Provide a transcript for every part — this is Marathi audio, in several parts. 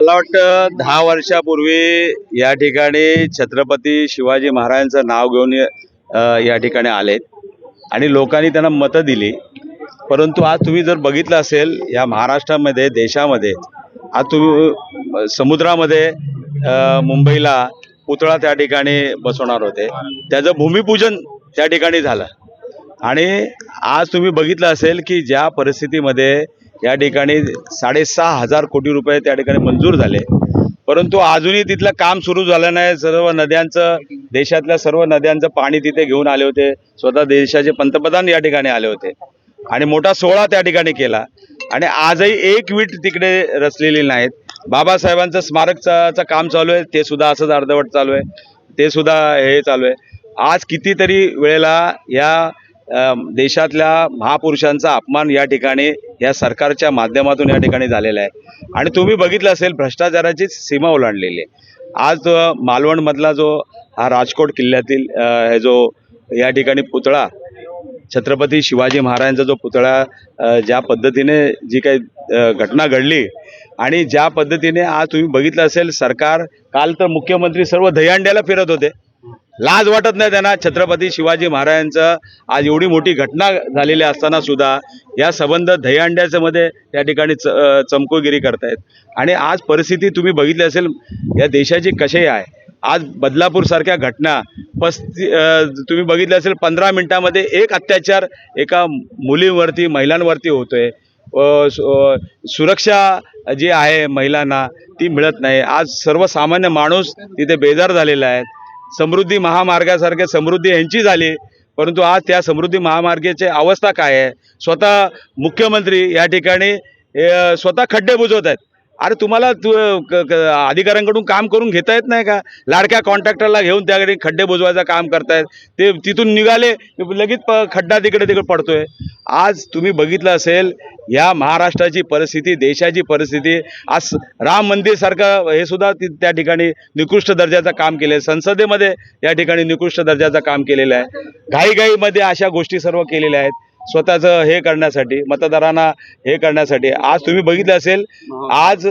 मला वाटतं दहा वर्षापूर्वी या ठिकाणी छत्रपती शिवाजी महाराजांचं नाव घेऊन या ठिकाणी आले. आणि लोकांनी त्यांना मतं दिली. परंतु आज तुम्ही जर बघितलं असेल या महाराष्ट्रामध्ये देशामध्ये आज तुम्ही समुद्रामध्ये मुंबईला पुतळा त्या ठिकाणी बसवणार होते. त्याचं भूमिपूजन त्या ठिकाणी झालं. आणि आज तुम्ही बघितलं असेल की ज्या परिस्थितीमध्ये या ठिकाणी साडेसहा हजार कोटी रुपये त्या ठिकाणी मंजूर झाले. परंतु अजूनही तिथलं काम सुरू झालं नाही. सर्व नद्यांचं देशातल्या सर्व नद्यांचं पाणी तिथे घेऊन आले होते. स्वतः देशाचे पंतप्रधान या ठिकाणी आले होते. आणि मोठा सोहळा त्या ठिकाणी केला. आणि आजही एक वीट तिकडे रचलेली नाहीत. बाबासाहेबांचं स्मारकचं काम चालू आहे. ते सुद्धा असंच अर्धवट चालू आहे. ते सुद्धा हे चालू आहे. आज कितीतरी वेळेला या देशातल्या महापुरुषांचा अपमान या ठिकाणी या सरकारच्या माध्यमातून या ठिकाणी झालेला आहे. आणि तुम्ही बघितलं असेल भ्रष्टाचाराचीच सीमा ओलांडलेली आहे. आज मालवणमधला जो हा राजकोट किल्ल्यातील हे जो या ठिकाणी पुतळा छत्रपती शिवाजी महाराजांचा जो पुतळा ज्या पद्धतीने जी काही घटना घडली आणि ज्या पद्धतीने आज तुम्ही बघितलं असेल सरकार काल तर मुख्यमंत्री सर्व दहीहंड्याला फिरत होते. लाज वाटत नाही त्यांना. छत्रपती शिवाजी महाराजांचं आज एवढी मोठी घटना झालेली असताना सुद्धा या संबंध दहीहंड्याचं मध्ये त्या ठिकाणी च चमकोगिरी करतायत. आणि आज परिस्थिती तुम्ही बघितली असेल या देशाची कशी आहे? आज बदलापूरसारख्या घटना पस्ती तुम्ही बघितलं असेल पंधरा मिनिटामध्ये एक अत्याचार एका मुलींवरती महिलांवरती होतोय. सुरक्षा जी आहे महिलांना ती मिळत नाही. आज सर्वसामान्य माणूस तिथे बेजार झालेला आहे. समृद्धी महामार्गासारखे समृद्धी यांची झाली. परंतु आज त्या समृद्धी महामार्गाची अवस्था काय आहे? स्वतः मुख्यमंत्री या ठिकाणी स्वतः खड्डे बुजवत आहेत. अरे तुम्हाला तू क- क- अधिकाऱ्यांकडून काम करून घेता येत नाही का? लाडक्या कॉन्ट्रॅक्टरला घेऊन त्याकडे खड्डे बुजवायचं काम करतायत. ते तिथून निघाले लगेच प खड्डा तिकडे तिकडे पडतोय. आज तुम्ही बघितलं असेल या महाराष्ट्राची परिस्थिती देशाची परिस्थिती आज राम मंदिरसारखं हे सुद्धा ति- त्या ठिकाणी निकृष्ट दर्जाचं काम केलं आहे संसदेमध्ये या ठिकाणी निकृष्ट दर्जाचं काम केलेलं आहे. घाईघाईमध्ये अशा गोष्टी सर्व केलेल्या आहेत. स्वतःचं हे करण्यासाठी मतदारांना हे करण्यासाठी. आज तुम्ही बघितलं असेल आज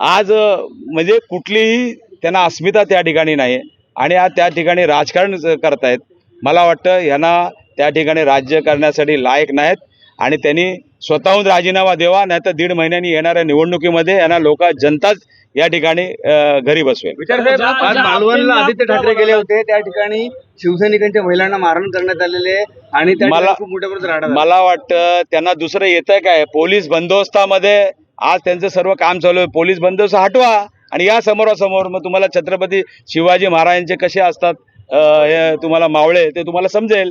आज म्हणजे कुठलीही त्यांना अस्मिता त्या ठिकाणी नाही. आणि आज त्या ठिकाणी राजकारण करतायत. मला वाटतं यांना त्या ठिकाणी राज्य करण्यासाठी लायक नाहीत. आणि त्यांनी स्वतःहून राजीनामा द्यावा नाही तर दीड महिन्यांनी येणाऱ्या निवडणुकीमध्ये यांना लोक जनताच या ठिकाणी घरी बसवेल. आज मालवणला आदित्य ठाकरे गेले होते. त्या ठिकाणी शिवसैनिकांच्या महिलांना मारहाण करण्यात आलेले आणि त्या मला-. मला वाटतं त्यांना दुसरं येतंय काय? पोलीस बंदोबस्तामध्ये आज त्यांचं सर्व काम चालू आहे. पोलीस बंदोबस्त हटवा आणि या समोरासमोर मग तुम्हाला छत्रपती शिवाजी महाराजांचे कसे असतात? हे तुम्हाला मावळे ते तुम्हाला समजेल.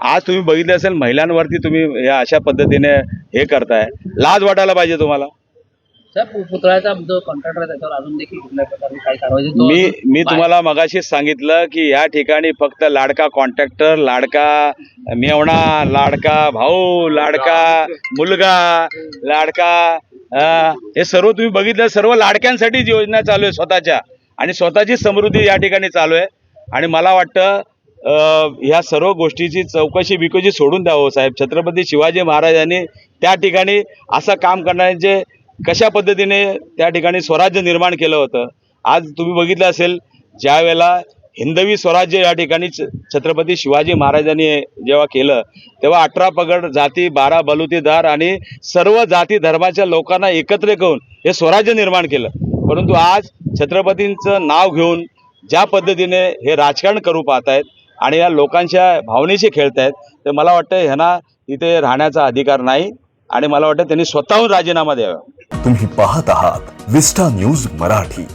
आज तुम्ही बघितले असेल महिलांवरती तुम्ही या अशा पद्धतीने हे करताय. लाज वाटायला पाहिजे तुम्हाला. सर पु- पुतळ्याचा जो कॉन्ट्रॅक्टर आहे त्याच्यावर अजून देखील कुठल्या प्रकारची काही कारवाई तो मी मी तुम्हाला मगाशीच सांगितलं की या ठिकाणी फक्त लाडका कॉन्ट्रॅक्टर लाडका मेवणा लाडका भाऊ लाडका मुलगा लाडका हे सर्व तुम्ही बघितलं सर्व लाडक्यांसाठीच योजना चालू आहे स्वतःच्या. आणि स्वतःची समृद्धी या ठिकाणी चालू आहे. आणि मला वाटतं ह्या सर्व गोष्टीची चौकशी बिकोशी सोडून द्यावं साहेब. छत्रपती शिवाजी महाराजांनी त्या ठिकाणी असं काम करण्याचे कशा पद्धतीने त्या ठिकाणी स्वराज्य निर्माण केलं होतं? आज तुम्ही बघितलं असेल ज्या वेळेला हिंदवी स्वराज्य या ठिकाणी छ- छत्रपती शिवाजी महाराजांनी जेव्हा केलं तेव्हा अठरा पगड जाती बारा बलुतेदार आणि सर्व जाती धर्माच्या लोकांना एकत्र करून हे स्वराज्य निर्माण केलं. परंतु आज छत्रपतींचं नाव घेऊन ज्या पद्धतीने हे राजकारण करू पाहत आहेत आणि या लोकांच्या भावनेशी खेळत आहेत तर मला वाटतं ह्यांना इथे राहण्याचा अधिकार नाही आणि मला वाटतं त्यांनी स्वतःहून राजीनामा द्यावा. तुम्ही पाहत आहात विस्टा न्यूज मराठी.